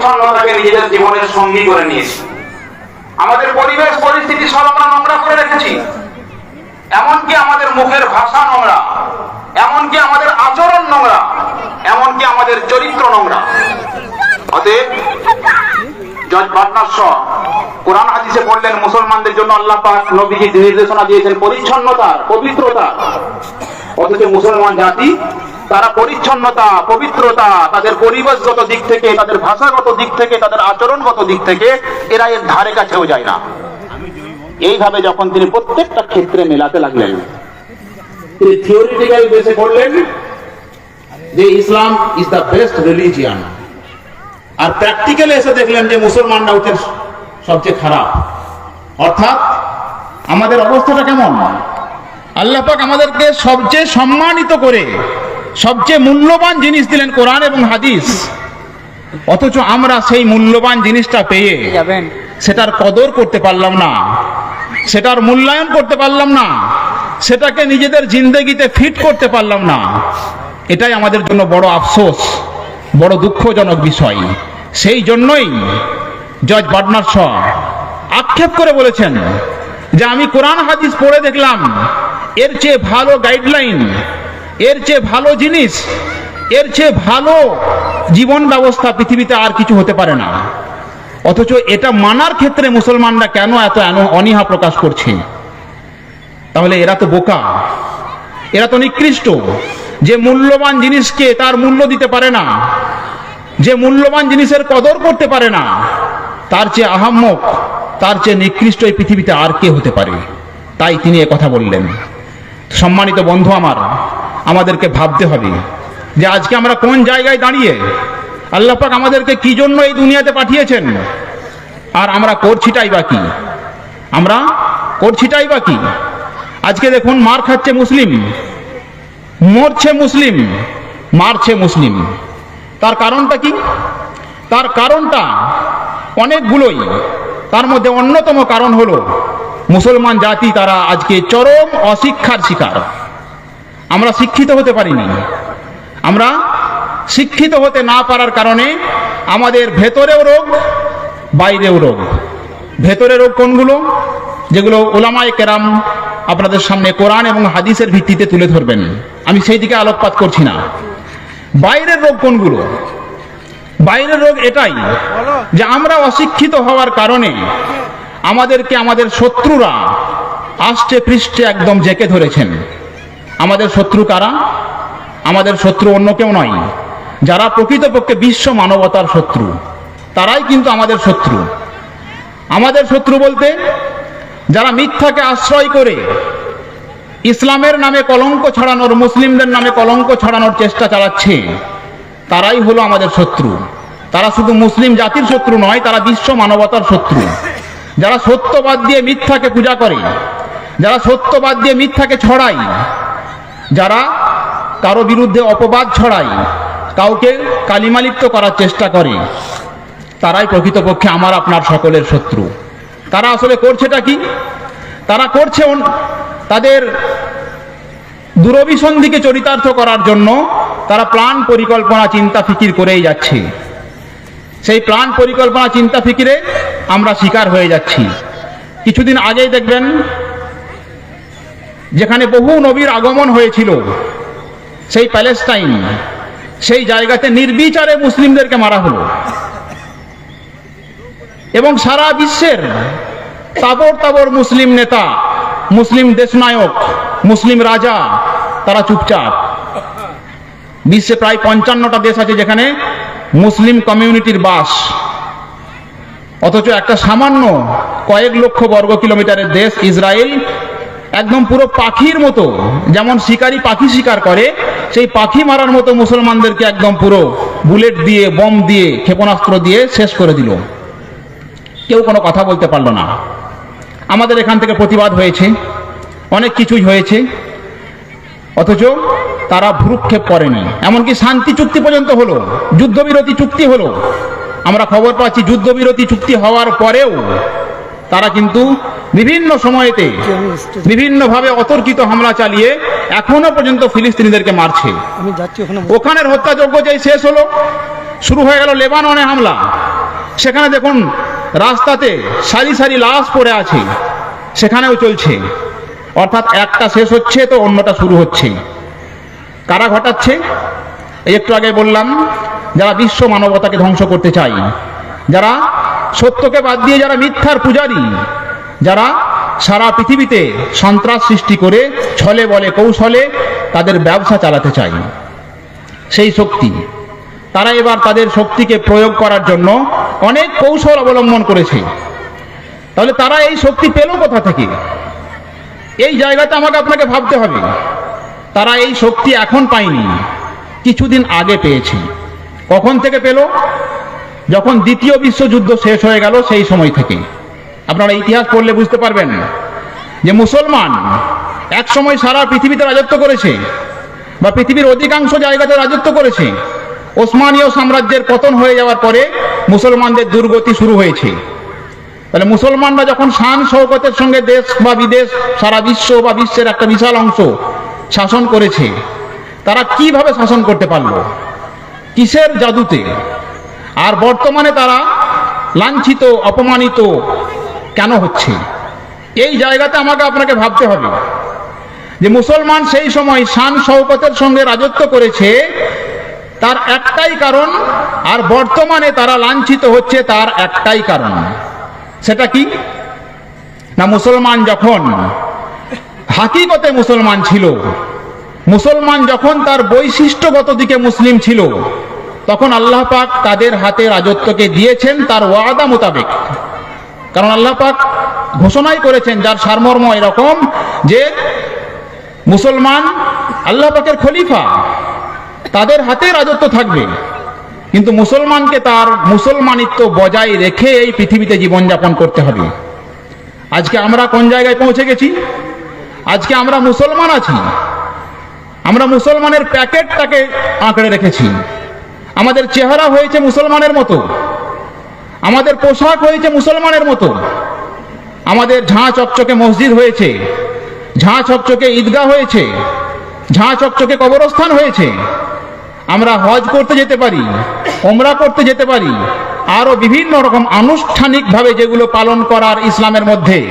পরিচ্ছন্নতাকে নিজেদের জীবনের সঙ্গী করে নিয়েছি। আমাদের পরিবেশ, পরিস্থিতি সব আমরা নোংরা করে রেখেছি। এমনকি আমাদের মুখের ভাষা নোংরা, এমনকি আমাদের আচরণ নোংরা, এমনকি আমাদের চরিত্র নোংরা। অতএব কোরআন হাদিসে বললেন, মুসলমানদের জন্য আল্লাহ পাক নবীজি নির্দেশনা দিয়েছেন পবিত্রতা। অথচ মুসলমান জাতি, তারা পরিচ্ছন্নতা, পবিত্রতা, তাদের পরিবেশগত দিক থেকে, তাদের ভাষাগত দিক থেকে, তাদের আচরণগত দিক থেকে, এরা এর ধারে কাছেও যায় না। এইভাবে যখন তিনি প্রত্যেকটা ক্ষেত্রে মেলাতে লাগলেন, তিনি থিওরিটিক্যাল বেসে করলেন যে Islam is the best religion আর প্র্যাকটিক্যালে এসে দেখলেন যে মুসলমানরা হচ্ছে সবচেয়ে খারাপ। অর্থাৎ আমাদের অবস্থাটা কেমন? আল্লাহ পাক আমাদেরকে সবচেয়ে সম্মানিত করে সবচেয়ে মূল্যবান জিনিস দিলেন কোরআন এবং হাদিস। অথচ আমরা সেই মূল্যবান জিনিসটা পেয়ে যাবেন। সেটার কদর করতে পারলাম না সেটার মূল্যায়ন করতে পারলাম না সেটাকে নিজেদের জিন্দেগিতে ফিট করতে পারলাম না। এটাই আমাদের জন্য বড় আফসোস বড় দুঃখজনক বিষয়। সেই জন্যই জজ বার্নার শ আক্ষেপ করে বলেছেন যে আমি কোরআন হাদিস পড়ে দেখলাম, এর চেয়ে ভালো গাইডলাইন এর চেয়ে ভালো জিনিস, এর চেয়ে ভালো জীবন ব্যবস্থা পৃথিবীতে আর কিছু হতে পারে না। অথচ এটা মানার ক্ষেত্রে মুসলমানরা কেন এত অনীহা প্রকাশ করছে? তাহলে এরা তো বোকা। এরা তো নিকৃষ্ট। যে মূল্যবান জিনিসকে তার মূল্য দিতে পারে না যে মূল্যবান জিনিসের কদর করতে পারে না, তার চেয়ে আহাম্মক, তার চেয়ে নিকৃষ্ট এই পৃথিবীতে আর কে হতে পারে? তাই তিনি কথা বললেন। সম্মানিত বন্ধু আমার, আমাদেরকে ভাবতে হবে যে আজকে আমরা কোন জায়গায় দাঁড়িয়ে আল্লাহ পাক আমাদেরকে কি জন্য এই দুনিয়াতে পাঠিয়েছেন? আর আমরা করছিটাই বা কি? আমরা করছিটাই বা কি? আজকে দেখুন, মার খাচ্ছে মুসলিম, মরছে মুসলিম, মারছে মুসলিম। তার কারণটা কি? তার কারণটা অনেকগুলোই। তার মধ্যে অন্যতম কারণ হলো, মুসলমান জাতি তারা আজকে চরম অশিক্ষার শিকার। আমরা শিক্ষিত হতে পারিনি। আমরা শিক্ষিত হতে না পারার কারণে আমাদের ভেতরেও রোগ, বাইরেও রোগ। ভেতরে রোগ কোনগুলো? যেগুলো ওলামায় কেরাম আপনাদের সামনে কোরআন এবং হাদিসের ভিত্তিতে তুলে ধরবেন। আমি সেই দিকে আলোকপাত করছি না। বাইরের রোগ কোনগুলো? বাইরের রোগ এটাই যে আমরা অশিক্ষিত হওয়ার কারণে আমাদেরকে আমাদের শত্রুরা আষ্টে পৃষ্ঠে একদম জেকে ধরেছেন। আমাদের শত্রু কারা? আমাদের শত্রু অন্য কেউ নয়। যারা প্রকৃতপক্ষে বিশ্ব মানবতার শত্রু, তারাই কিন্তু আমাদের শত্রু। আমাদের শত্রু বলতে যারা মিথ্যাকে আশ্রয় করে ইসলামের নামে কলঙ্ক ছড়ানোর, মুসলিমদের নামে কলঙ্ক ছড়ানোর চেষ্টা চালাচ্ছে। তারাই হলো আমাদের শত্রু। তারা শুধু মুসলিম জাতির শত্রু নয়, তারা বিশ্ব মানবতার শত্রু। যারা সত্যবাদ দিয়ে মিথ্যাকে পূজা করে, যারা সত্যবাদ দিয়ে মিথ্যাকে ছড়ায়, যারা কারও বিরুদ্ধে অপবাদ ছড়ায়, কাউকে কালিমালিপ্ত করার চেষ্টা করে, তারাই প্রকৃতপক্ষে আমার, আপনার সকলের শত্রু। তারা আসলে করছেটা কি? তারা করছে তাদের দূরভিসন্ধিকে চরিতার্থ করার জন্য তারা প্ল্যান পরিকল্পনা চিন্তা ফিকির করেই যাচ্ছে। সেই প্ল্যান পরিকল্পনা চিন্তা ফিকিরে আমরা শিকার হয়ে যাচ্ছি। কিছুদিন আগেই দেখবেন, যেখানে বহু নবীর আগমন হয়েছিল, সেই প্যালেস্টাইন, সেই জায়গাতে নির্বিচারে মুসলিমদেরকে মারা হলো। এবং সারা বিশ্বের তাবর তাবর মুসলিম নেতা, মুসলিম দেশনায়ক, মুসলিম রাজা তারা চুপচাপ। বিশ্বে প্রায় পঞ্চান্নটা দেশ আছে যেখানে মুসলিম কমিউনিটির বাস। অথচ একটা সামান্য কয়েক লক্ষ বর্গ কিলোমিটারের দেশ ইসরায়েল একদম পুরো পাখির মতো, যেমন শিকারি পাখি শিকার করে, সেই পাখি মারার মতো মুসলমানদেরকে একদম পুরো বুলেট দিয়ে, বম দিয়ে, ক্ষেপণাস্ত্র দিয়ে শেষ করে দিল। কেউ কোনো কথা বলতে পারল না। আমাদের এখান থেকে প্রতিবাদ হয়েছে। অনেক কিছুই হয়েছে। অথচ তারা ভ্রুক্ষেপ করেনি। এমনকি শান্তি চুক্তি পর্যন্ত হলো যুদ্ধবিরতি চুক্তি হলো। আমরা খবর পাচ্ছি যুদ্ধবিরতি চুক্তি হওয়ার পরেও তারা কিন্তু বিভিন্ন সময়েতে বিভিন্নভাবে অতর্কিত হামলা চালিয়ে এখনও পর্যন্ত ফিলিস্তিনিদেরকে মারছে। ওখানের হত্যাযজ্ঞ যেই শেষ হলো শুরু হয়ে গেল লেবাননে হামলা। সেখানে দেখুন রাস্তাতে সারি সারি লাশ পড়ে আছে সেখানেও চলছে। অর্থাৎ একটা শেষ হচ্ছে তো অন্যটা শুরু হচ্ছে কারা ঘটাচ্ছে? একটু আগে বললাম, যারা বিশ্ব মানবতাকে ধ্বংস করতে চাই যারা সত্যকে বাদ দিয়ে যারা মিথ্যার পূজারী, যারা সারা পৃথিবীতে সন্ত্রাস সৃষ্টি করে ছলে বলে কৌশলে তাদের ব্যবসা চালাতে চাই সেই শক্তি, তারা এবার তাদের শক্তিকে প্রয়োগ করার জন্য অনেক কৌশল অবলম্বন করেছে। তাহলে তারা এই শক্তি পেল কোথা থেকে? এই জায়গাতে আমাকে আপনাকে ভাবতে হবে। তারা এই শক্তি এখন পায়নি, কিছুদিন আগে পেয়েছে। কখন থেকে পেল? যখন দ্বিতীয় বিশ্বযুদ্ধ শেষ হয়ে গেল সেই সময় থেকে। আপনারা ইতিহাস পড়লে বুঝতে পারবেন যে মুসলমান এক সময় সারা পৃথিবীতে রাজত্ব করেছে বা পৃথিবীর অধিকাংশ জায়গাতে রাজত্ব করেছে। ওসমানীয় সাম্রাজ্যের পতন হয়ে যাওয়ার পরে মুসলমানদের দুর্গতি শুরু হয়েছে। তাহলে মুসলমানরা যখন শান শৌকতের সঙ্গে দেশ বা বিদেশ, সারা বিশ্ব বা বিশ্বের একটা বিশাল অংশ শাসন করেছে, তারা কীভাবে শাসন করতে পারল? কিসের জাদুতে? আর বর্তমানে তারা লাঞ্ছিত, অপমানিত কেন হচ্ছে? এই জায়গাতে আমাকে আপনাকে ভাবতে হবে যে মুসলমান সেই সময় শান শৌকতের সঙ্গে রাজত্ব করেছে, তার একটাই কারণ, আর বর্তমানে তারা লাঞ্ছিত হচ্ছে তার একটাই কারণ। সেটা কি? না, মুসলমান যখন, হাকিকতে মুসলমান ছিল, মুসলমান যখন তার বৈশিষ্ট্যগত দিকে মুসলিম ছিল, তখন আল্লাহ পাক তাদের হাতে রাজত্বকে দিয়েছেন তার ওয়াদা মোতাবেক। কারণ আল্লাহ পাক ঘোষণাই করেছেন যার সারমর্ম এরকম যে মুসলমান আল্লাহ পাকের খলিফা, তাদের হাতে রাজত্ব থাকবে। কিন্তু মুসলমানকে তার মুসলমানিত্ব বজায় রেখে এই পৃথিবীতে জীবনযাপন করতে হবে। আজকে আমরা কোন জায়গায় পৌঁছে গেছি? আজকে আমরা মুসলমান আছি। আমরা মুসলমানের প্যাকেটটাকে আঁকড়ে রেখেছি। আমাদের চেহারা হয়েছে মুসলমানের মতো। আমাদের পোশাক হয়েছে মুসলমানের মতো। আমাদের ঝাঁ চকচকে মসজিদ হয়েছে। ঝাঁ চকচকে ঈদগাহ হয়েছে। ঝাঁ চকচকে কবরস্থান হয়েছে। আমরা হজ করতে যেতে পারি। ওমরা করতে যেতে পারি। আরও বিভিন্ন রকম আনুষ্ঠানিকভাবে যেগুলো পালন করার ইসলামের মধ্যে,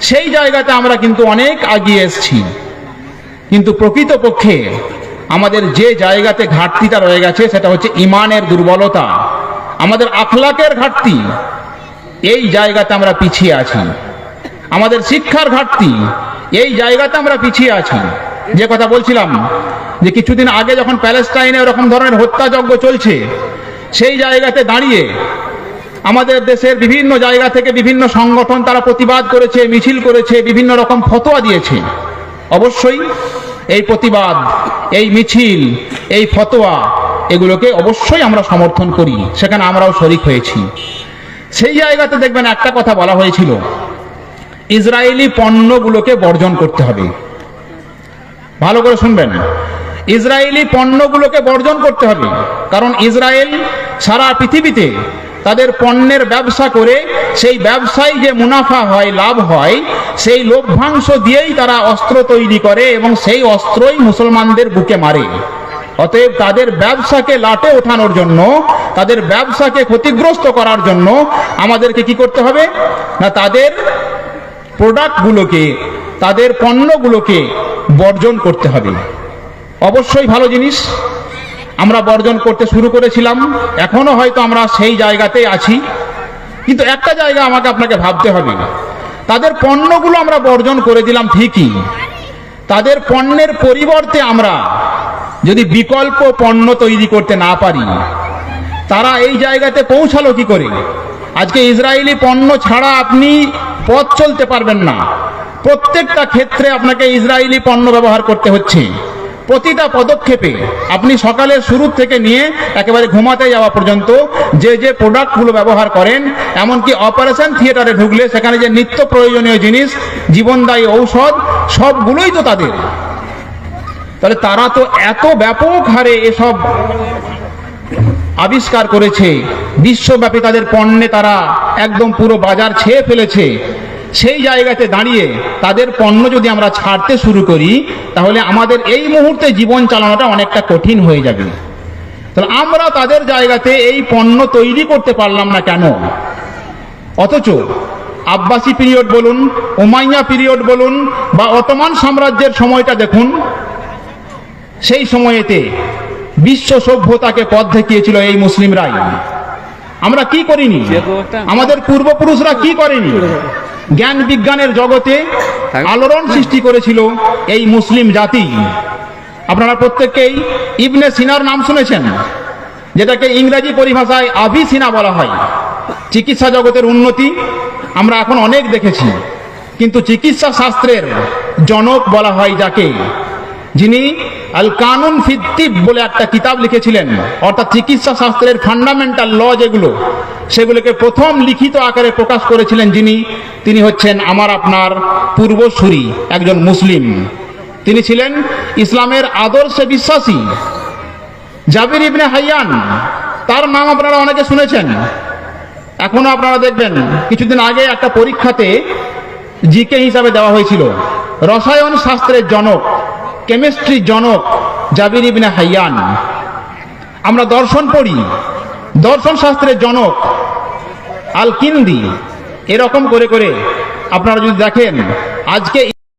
সেই জায়গাতে আমরা কিন্তু অনেক আগিয়ে এসছি। কিন্তু প্রকৃতপক্ষে আমাদের যে জায়গাতে ঘাটতিটা রয়ে গেছে, সেটা হচ্ছে ইমানের দুর্বলতা। আমাদের আখলাকের ঘাটতি, এই জায়গাতে আমরা পিছিয়ে আছি। আমাদের শিক্ষার ঘাটতি, এই জায়গাতে আমরা পিছিয়ে আছি। যে কথা বলছিলাম যে কিছুদিন আগে যখন প্যালেস্টাইনে ওরকম ধরনের হত্যাযজ্ঞ চলছে, সেই জায়গাতে দাঁড়িয়ে আমাদের দেশের বিভিন্ন জায়গা থেকে বিভিন্ন সংগঠন তারা প্রতিবাদ করেছে, মিছিল করেছে, বিভিন্ন রকম ফতোয়া দিয়েছে। অবশ্যই এই প্রতিবাদ, এই মিছিল, এই ফতোয়া, এগুলোকে অবশ্যই আমরা সমর্থন করি। সেখানে আমরাও শরিক হয়েছি। সেই জায়গাতে দেখবেন একটা কথা বলা হয়েছিল, ইসরায়েলি পণ্যগুলোকে বর্জন করতে হবে। ভালো করে শুনবেন। ইসরায়েলি পণ্যগুলোকে বর্জন করতে হবে। কারণ ইসরায়েল সারা পৃথিবীতে তাদের পণ্যের ব্যবসা করে সেই ব্যবসায় যে মুনাফা হয়, লাভ হয়, সেই লভ্যাংশ দিয়েই তারা অস্ত্র তৈরি করে এবং সেই অস্ত্রই মুসলমানদের বুকে মারে। অতএব তাদের ব্যবসাকে লাটে ওঠানোর জন্য, তাদের ব্যবসাকে ক্ষতিগ্রস্ত করার জন্য আমাদেরকে কি করতে হবে? না, তাদের প্রোডাক্টগুলোকে তাদের পণ্যগুলোকে বর্জন করতে হবে। অবশ্যই ভালো জিনিস। আমরা বর্জন করতে শুরু করেছিলাম। এখনও হয়তো আমরা সেই জায়গাতেই আছি। কিন্তু একটা জায়গা আমাকে আপনাকে ভাবতে হবে। তাদের পণ্যগুলো আমরা বর্জন করে দিলাম ঠিকই। তাদের পণ্যের পরিবর্তে আমরা যদি বিকল্প পণ্য তৈরি করতে না পারি, তারা এই জায়গাতে পৌঁছালো কি করে? আজকে ইসরায়েলি পণ্য ছাড়া আপনি পথ চলতে পারবেন না। প্রত্যেকটা ক্ষেত্রে আপনাকে ইসরায়েলি পণ্য ব্যবহার করতে হচ্ছে। প্রতিটা পদক্ষেপে আপনি সকালের শুরু থেকে নিয়ে একেবারে ঘুমাতে যাওয়া পর্যন্ত যে যে প্রোডাক্টগুলো ব্যবহার করেন, এমনকি অপারেশন থিয়েটারে ঢুকলে সেখানে যে নিত্য প্রয়োজনীয় জিনিস, জীবনদায়ী ঔষধ, সবগুলোই তো তাদের। তাহলে তারা তো এত ব্যাপক হারে এসব আবিষ্কার করেছে। বিশ্বব্যাপী তাদের পণ্যে তারা একদম পুরো বাজার ছেয়ে ফেলেছে। সেই জায়গাতে দাঁড়িয়ে তাদের পণ্য যদি আমরা ছাড়তে শুরু করি, তাহলে আমাদের এই মুহূর্তে জীবন চালানোটা অনেকটা কঠিন হয়ে যাবে। তাহলে আমরা তাদের জায়গাতে এই পণ্য তৈরি করতে পারলাম না কেন? অথচ আব্বাসী পিরিয়ড বলুন ওমাইয়া পিরিয়ড বলুন, বা অটোমান সাম্রাজ্যের সময়টা দেখুন, সেই সময়েতে বিশ্ব সভ্যতাকে পথ দেখিয়েছিল এই মুসলিমরাই আমরা কি করিনি? আমাদের পূর্বপুরুষরা কি করেনি? জ্ঞান বিজ্ঞানের জগতে আলোড়ন সৃষ্টি করেছিল এই মুসলিম জাতি। আপনারা প্রত্যেককেই ইবনে সিনার নাম শুনেছেন যেটাকে ইংরেজি পরিভাষায় আভি সিনা বলা হয়। চিকিৎসা জগতের উন্নতি আমরা এখন অনেক দেখেছি কিন্তু চিকিৎসা শাস্ত্রের জনক বলা হয় যাকে। যিনি আল কানুন ফিদ্দিব বলে একটা কিতাব লিখেছিলেন, অর্থাৎ চিকিৎসা শাস্ত্রের ফান্ডামেন্টাল ল যেগুলো, সেগুলোকে প্রথম লিখিত আকারে প্রকাশ করেছিলেন যিনি, তিনি হচ্ছেন আমার আপনার পূর্বসূরি, একজন মুসলিম। তিনি ছিলেন ইসলামের আদর্শে বিশ্বাসী। জাবির ইবনে হাইয়ান, তার নাম আপনারা অনেকে শুনেছেন। এখনও আপনারা দেখবেন, কিছুদিন আগে একটা পরীক্ষাতে জিকে হিসাবে দেওয়া হয়েছিল। রসায়ন শাস্ত্রের জনক কেমিস্ট্রি জনক জাবির ইবনে হাইয়ান। আমরা দর্শন পড়ি। দর্শন শাস্ত্রের জনক আল কিন্দি এরকম করে করে আপনারা যদি দেখেন, আজকে